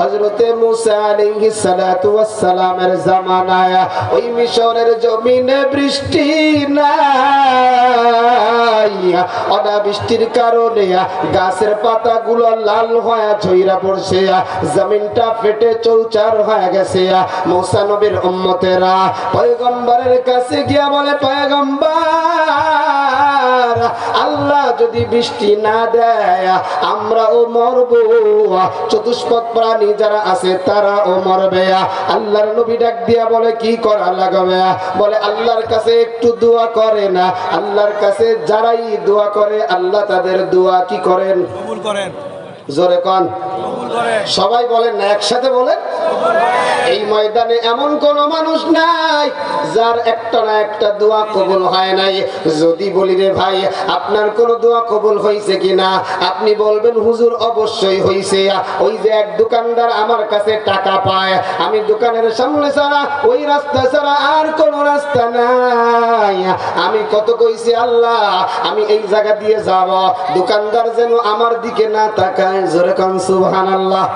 হযরতে মুসা আলাইহিস সালাতু জামানায় ওই মিশরের জমিনে বৃষ্টি অনাবৃষ্টির কারণে গাছের পাতাগুলো লাল হয়ে পড়ছে, জমিনটা ফেটে চৌচার হয়ে গেছে। উম্মতেরা পয়গম্বরের কাছে গিয়া বলে, পয়গম্বর, আল্লাহ যদি বৃষ্টি না দেয়, আমরাও মরব। চতুষ্পদ প্রাণী যারা আছে তারা ও মরবে। আল্লাহর নবী ডাক দিয়া বলে কি করা লাগবে? বলে আল্লাহর কাছে একটু দোয়া করে না। আল্লাহর কাছে যারাই দোয়া করে আল্লাহ তাদের দোয়া কি করেন? কবুল করেন। জোরে কন। সবাই বলেন না একসাথে বলেন। এই ময়দানে এমন কোন মানুষ নাই যার একটা না একটা দোয়া কবুল হয় নাই। যদি বলি রে ভাই, আপনার কোন দোয়া কবুল হয়েছে কিনা? আপনি বলবেন, হুজুর, অবশ্যই হয়েছে ওই যে এক দোকানদার আমার কাছে টাকা পায়, আমি দোকানের সামনে ছাড়া, ওই রাস্তা ছাড়া আর কোন রাস্তা নাই। আমি কত কইছি, আল্লাহ, আমি এই জায়গা দিয়ে যাব। দোকানদার যেন আমার দিকে না তাকায়, জোরে কন, সুবহানাল্লাহ।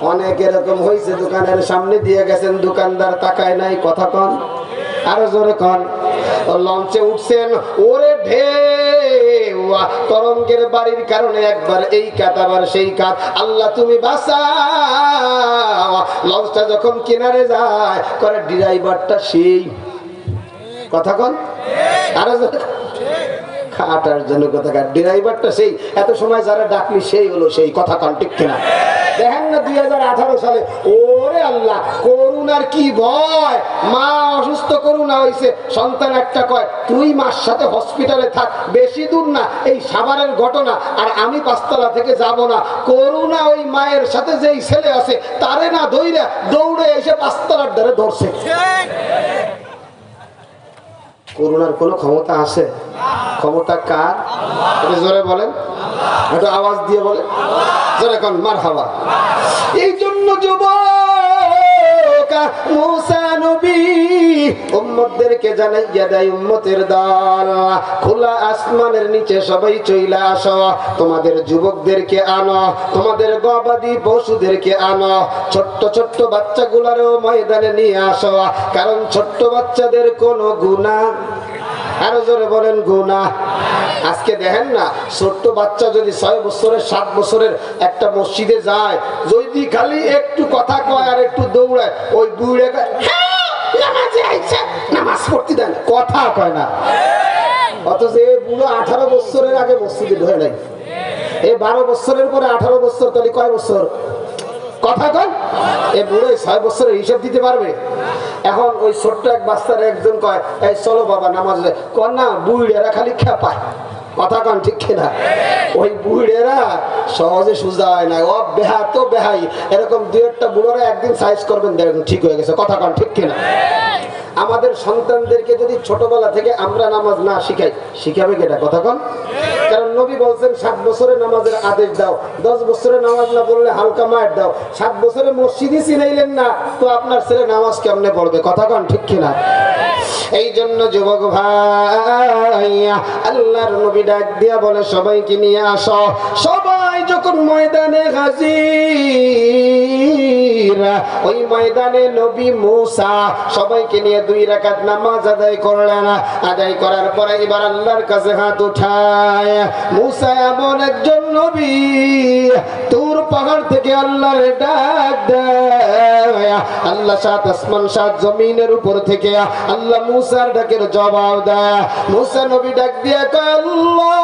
অনেক এরকম হয়েছে দোকানের সামনে দিয়ে গেছেন, দোকানদার তাকায় নাই, কথা কন। আরও জোরে কন। লঞ্চে উঠছেন, ওরে ঢেউ তরঙ্গের বাড়ির কারণে একবার এই কাত আবার সেই কাত আল্লাহ, তুমি বাঁচাও। লঞ্চটা যখন কিনারে যায়, করে ড্রাইভারটা সেই। কথা কন। আরও খাটার জন্য কথা ড্রাইভারটা সেই। এত সময় যারা ডাকলি, সেই হলো সেই। কথা কন, ঠিক কিনা? দেখেন না দুই সালে। ওরে আল্লাহ, করুণার কি ভয়? মা অসুস্থ করুণা হয়েছে সন্তান একটা কয়, তুই মার সাথে হসপিটালে থাক, বেশি দূর না, এই ঘটনা, আর আমি পাঁচতলা থেকে যাব না। করুণা ওই মায়ের সাথে যেই ছেলে আছে, তারে না ধইরা দৌড়ে এসে পাঁচতলার দ্বারে ধরছে। করুণার কোনো ক্ষমতা আছে? ক্ষমতা কার? জোরে বলেন। একটু আওয়াজ দিয়ে বলে। মার হাওয়া এই জন্য খোলা আসমানের নিচে সবাই চইলা আসো। তোমাদের যুবকদেরকে আনো, তোমাদের গবাদি পশুদেরকে আনো। ছোট্ট ছোট্ট ময়দানে নিয়ে আসো। কারণ ছোট্ট বাচ্চাদের কোনো গুণা আরও জোরে বলেন গুণা আজকে দেখেন না ছোট্ট বাচ্চা যদি ছয় বছরের সাত বছরের একটা মসজিদে যায় যদি খালি একটু কথা কয় আর একটু দৌড়ায় ওই কয়, "হ্যাঁ, নামাজে পড়তে দেন। কথা কয় না। অথচ এই বুড়ো আঠারো বছরের আগে মসজিদে ঢোকে নাই। এই বারো বছরের পরে আঠারো বছর তাহলে কয় বছর? কথা কয়? এ বুড়ো ছয় বছরের হিসাব দিতে পারবে? এখন ওই ছোট্ট এক বাচ্চার একজন কয়, এই চলো বাবা, নামাজ পড়ে।" কন না বুড়েরা খালি খেপায় কথা কন, ঠিক কিনা ওই বুড়েরা সহজে সুজা হয় না। ও বেহা তো বেহাই এরকম দু একটা বুড়োরা একদিন সাইজ করবেন দেখেন ঠিক হয়ে গেছে। কথা কন, ঠিক কিনা আমাদের সন্তানদেরকে যদি ছোটবেলা থেকে আমরা নামাজ না শিখাই, শিখাবে কেটা? কথা কন। কারণ নবী বলছেন, সাত বছরে নামাজের আদেশ দাও। দশ বছরে নামাজ না বললে হালকা মায়ের দাও। সাত বছরে মসজিদই চিনাইলেন না, তো আপনার ছেলে নামাজ কেমনে পড়বে? কথা কন ঠিক কিনা? এই জন্য যুবক ভাই আল্লাহর নবী ডাক দিয়া বলে, সবাইকে নিয়ে আসো। সবাই যখন ময়দানে হাজির, ওই ময়দানে নবী মুসা সবাইকে নিয়ে দুই রাকাত নামাজ আদায় করলেন। আদায় করার পরে এবার আল্লাহর কাছে হাত উঠায়। মুসা এমন একজন নবী তোর পাহাড় থেকে আল্লাহর ডাক দেয়। আল্লাহ সাত আসমান, সাত জমিনের উপর থেকে আল্লাহ মুসার ডাকের জবাব দেয়। মুসা নবী ডাক দিয়ে আল্লাহ!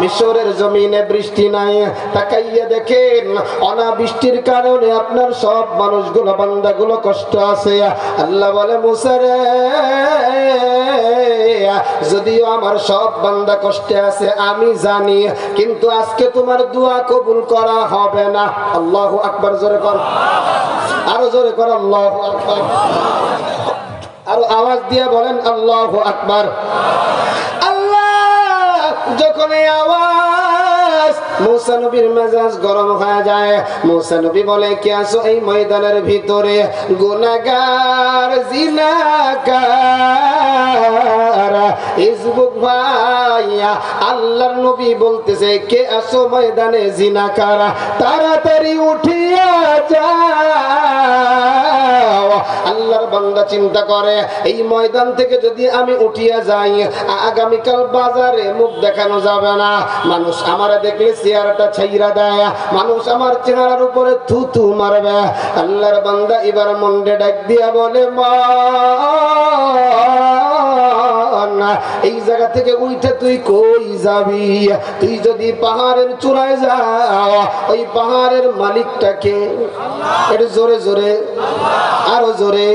মিশরের জমিনে বৃষ্টি নাই, তাকাইয়া দেখেন কারণে আপনার সব মানুষগুলো, বান্দাগুলো কষ্ট আছে। আল্লাহ বলে মুসারে যদিও আমার সব বান্দা কষ্টে আছে, আমি জানি, কিন্তু আজকে তোমার দোয়া কবুল করা হবে না। আল্লাহ আকবার, জোরে কর। আরও জোরে কর, আল্লাহ আকবার। আরও আওয়াজ দিয়ে বলেন, আল্লাহ আকবার। যখন এই আওয়াজ মুসা নবীর মেজাজ গরম হয়ে যায়। মুসা নবী বলে আসো এই ময়দানের ভিতরে? গুনাগার জিনাকার ইসবুক ভাইয়া, আল্লাহর নবী বলতেছে, কে আসো ময়দানে তাড়াতাড়ি উঠিয়া যাও। আল্লাহর বান্দা চিন্তা করে, এই ময়দান থেকে যদি আমি উঠিয়া যাই, আগামীকাল বাজারে মুখ দেখানো যাবে না। মানুষ আমার দেখলে চেহারাটা ছাইরা দেয়। মানুষ আমার চেহারার উপরে থু থু মারবে। আল্লাহর বান্দা এবার মন্ডে ডাক দিয়া বলে, মা এই জায়গা থেকে উইঠে তুই কই যাবি? তুই যদি পাহাড়ের চূড়ায় যাও ওই পাহাড়ের মালিকটাকে একটু জোরে জোরে, আরও জোরে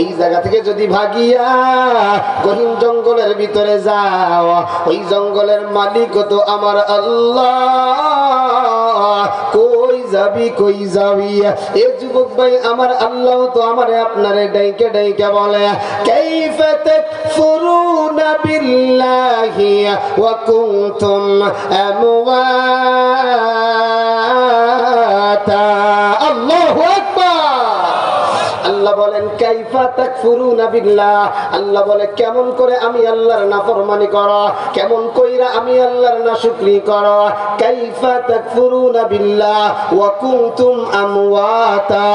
এই জায়গা থেকে যদি ভাগিয়া গহীন জঙ্গলের ভিতরে যাও, ওই জঙ্গলের মালিক তো আমার আল্লাহ। কই যাবি কই যাবি? এ যুবক ভাই, আমার আল্লাহ তো আমার আপনারে ডাইকে ডাইকে বলে, কাইফা তাকফুরুনা বিল্লাহি ওয়া কুনতুম আমওয়াতা আল্লাহ বলেন, কাইফা তাকফুরুনা বিল্লাহ? আল্লাহ বলে, কেমন করে আমি আল্লাহর নাফরমানি করো? কেমন কইরা আমি আল্লাহর নাশুকরি করো? কাইফা তাকফুরুনা বিল্লাহ ওয়া কুনতুম আমওয়াতা?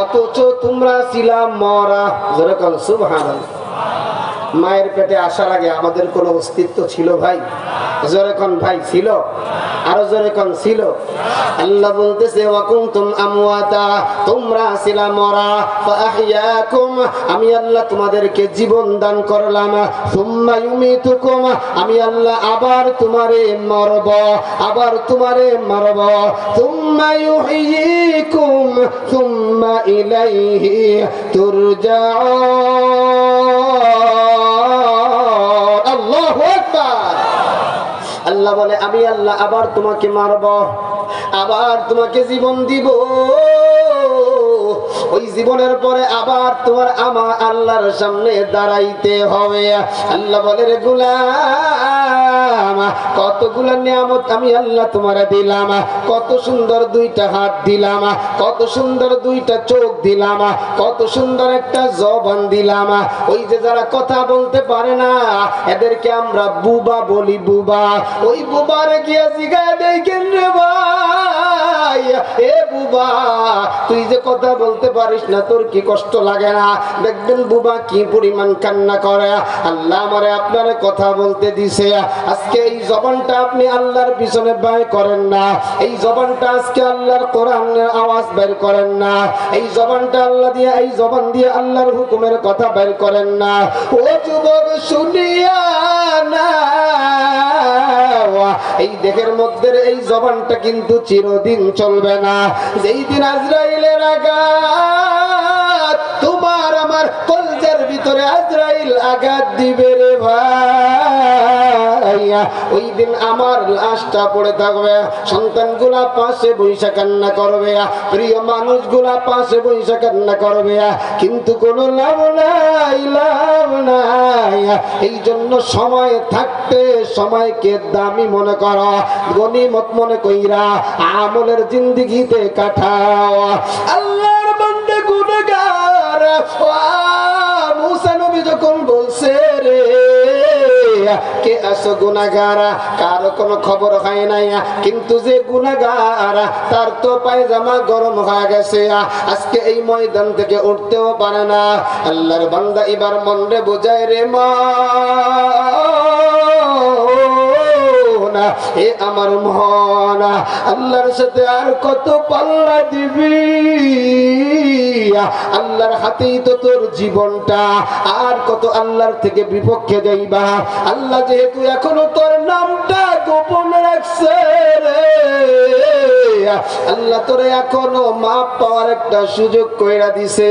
অথচ তোমরা ছিলা মরা। যেরকম সুবহানাল্লাহ। মায়ের পেটে আসার আগে আমাদের কোনো অস্তিত্ব ছিল ভাই? জোরে কোন ভাই, ছিল? আরও জোরে কোন ছিল? আল্লাহ বলতেছে তোমরা মরা আমি আল্লাহ তোমাদেরকে জীবন দান করলাম আমি আল্লাহ আবার তোমারে মারব, আবার তোমারে মারব, সুম্মা ইউহয়িকুম সুম্মা ইলাইহি তুরজাউন। আল্লাহ বলে, আমি আল্লাহ, আবার তোমাকে মারব, আবার তোমাকে জীবন দিব। ওই জীবনের পরে আবার তোমার আমার আল্লাহর সামনে দাঁড়াইতে হবে। আল্লাহ বলে, রে গুলাম কতগুলা নিয়ামত আমি আল্লাহ তোমার দিলাম কত সুন্দর দুইটা হাত দিলাম কত সুন্দর দুইটা চোখ দিলাম কত সুন্দর একটা জবান দিলাম ওই যে যারা কথা বলতে পারে না, এদেরকে আমরা বুবা বলি বুবা। ওই বুবারে গিয়া জিগায় দেখেন রে ভাই? এ বুবা, তুই যে কথা বলতে পারিস না, তোর কি কষ্ট লাগে না? দেখবেন বুবা কি পরিমাণ কান্না করে, আল্লাহ আমারে আপনার কথা বলতে দিছে আজকে এই জবানটা আপনি আল্লাহর পিছনে ব্যয় করেন না। এই জবানটা আজকে আল্লাহর কোরআনের আওয়াজ বের করেন না। এই জবানটা আল্লাহ দিয়ে, এই জবান দিয়ে আল্লাহর হুকুমের কথা বের করেন না। ও যুবক, শুনিয়া এই দেহের মধ্যে এই জবানটা কিন্তু চিরদিন চলবে না। যেই দিন আজরাইলের আঘাত তোমার আমার কলজার ভিতরে আজরাইল আঘাত দিবে রে ভাই। ওই দিন আমার লাশটা পড়ে থাকবে। সন্তানগুলা পাশে বৈশা কান্না করবে। প্রিয় মানুষগুলা পাশে বৈশা কান্না করবে। কিন্তু কোনো লাভ নাই লাভ নাই। এই জন্য সময় থাকতে সময়কে দামি মনে কর, গনিমত মনে কইরা আমলের জিন্দিগিতে কাটাও। আল্লাহর বান্দা গুনাহগার। মুসা নবী যখন বলছে রে কে আসো গুনাগারা কারও কোনো খবর হয় নাই। কিন্তু যে গুনাগারা তার তো পায়জামা গরম হয়ে গেছে। আজকে এই ময়দান থেকে উঠতেও পারে না। আল্লাহর বান্দা এবার মনরে বোঝায় রে মা। এ আমার মহনা, আল্লাহর সাথে আর কত পাল্লা দিবি? আল্লাহর হাতেই তো তোর জীবনটা, আর কত আল্লাহর থেকে বিপক্ষে যাইবা? আল্লাহ যেহেতু এখনও তোর নামটা গোপন রাখছে আল্লাহ তোরে এখনও মাপ পাওয়ার একটা সুযোগ কইরা দিছে।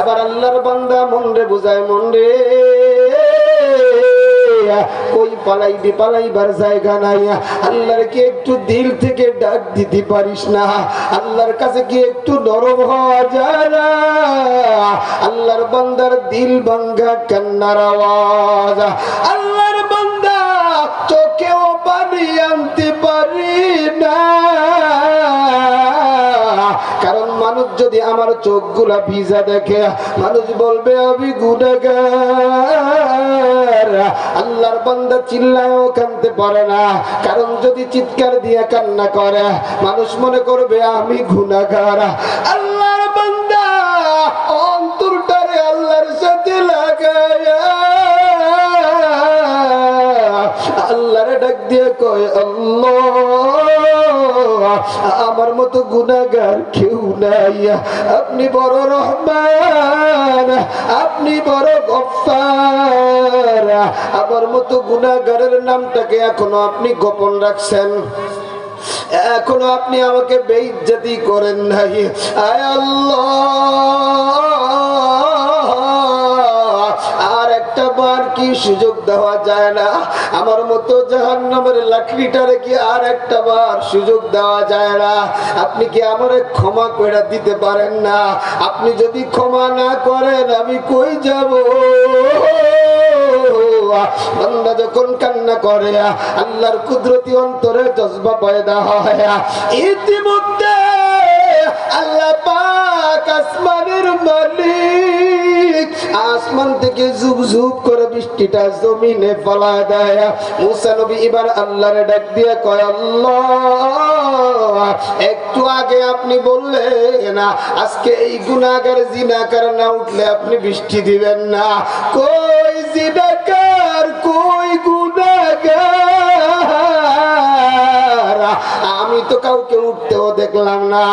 এবার আল্লাহর বান্দা মন রে বুঝায় মন রে। জায়গা নাই। একটু দিল থেকে ডাক দিতে পারিস না? আল্লাহর কাছে কি একটু নরম হওয়া যায় আল্লাহর বান্দার দিল ভাঙ্গা কান্নার আওয়াজ। আল্লাহর বান্দা পানি আনতে পারি না। কারণ মানুষ যদি আমার চোখগুলা ভিজা দেখে, মানুষ বলবে, আমি গুণাগার আল্লাহর বান্দা চিল্লায়ও কানতে পারে না। কারণ যদি চিৎকার দিয়ে কান্না করে, মানুষ মনে করবে, আমি গুণাগার আল্লাহর বান্দা অন্তরটারে আল্লাহর সাথে লাগায়া আল্লাহর ডাক দিয়ে কয়, আল্লাহ আমার মতো গুনাগার কেউ নাই। আপনি বড় রহমান, আপনি বড় গফার আমার মতো গুনাগারের নামটাকে এখনও আপনি গোপন রাখছেন। এখনও আপনি আমাকে বেইজ্জতি করেন নাই। আয় আল্লাহ। আর একটা বার কি সুযোগ দেওয়া যায় না? আমার মতো জাহান নামের লাকড়িটারে কি আর একটা বার সুযোগ দেওয়া যায় না? আপনি কি আমার ক্ষমা করে দিতে পারেন না? আপনি যদি ক্ষমা না করেন, আমি কই যাব? যখন কান্না করে, আল্লাহর কুদরতি অন্তরে জজবা পয়দা হয়। ইতিমধ্যে আল্লাহ পাক আসমানের মালিক আসমান থেকে জুব জুব করে বৃষ্টিটা জমিনে ফলায় দেয়। মুসা নবী এবার আল্লাহরে ডাক দিয়ে কয়, আল্লাহ, একটু আগে আপনি বললেন, আজকে এই গুনাহগার জিনাকার না উঠলে আপনি বৃষ্টি দিবেন না। কই জিনাকার, কই গুনাহগার? আমি তো কাউকে উঠতেও দেখলাম না।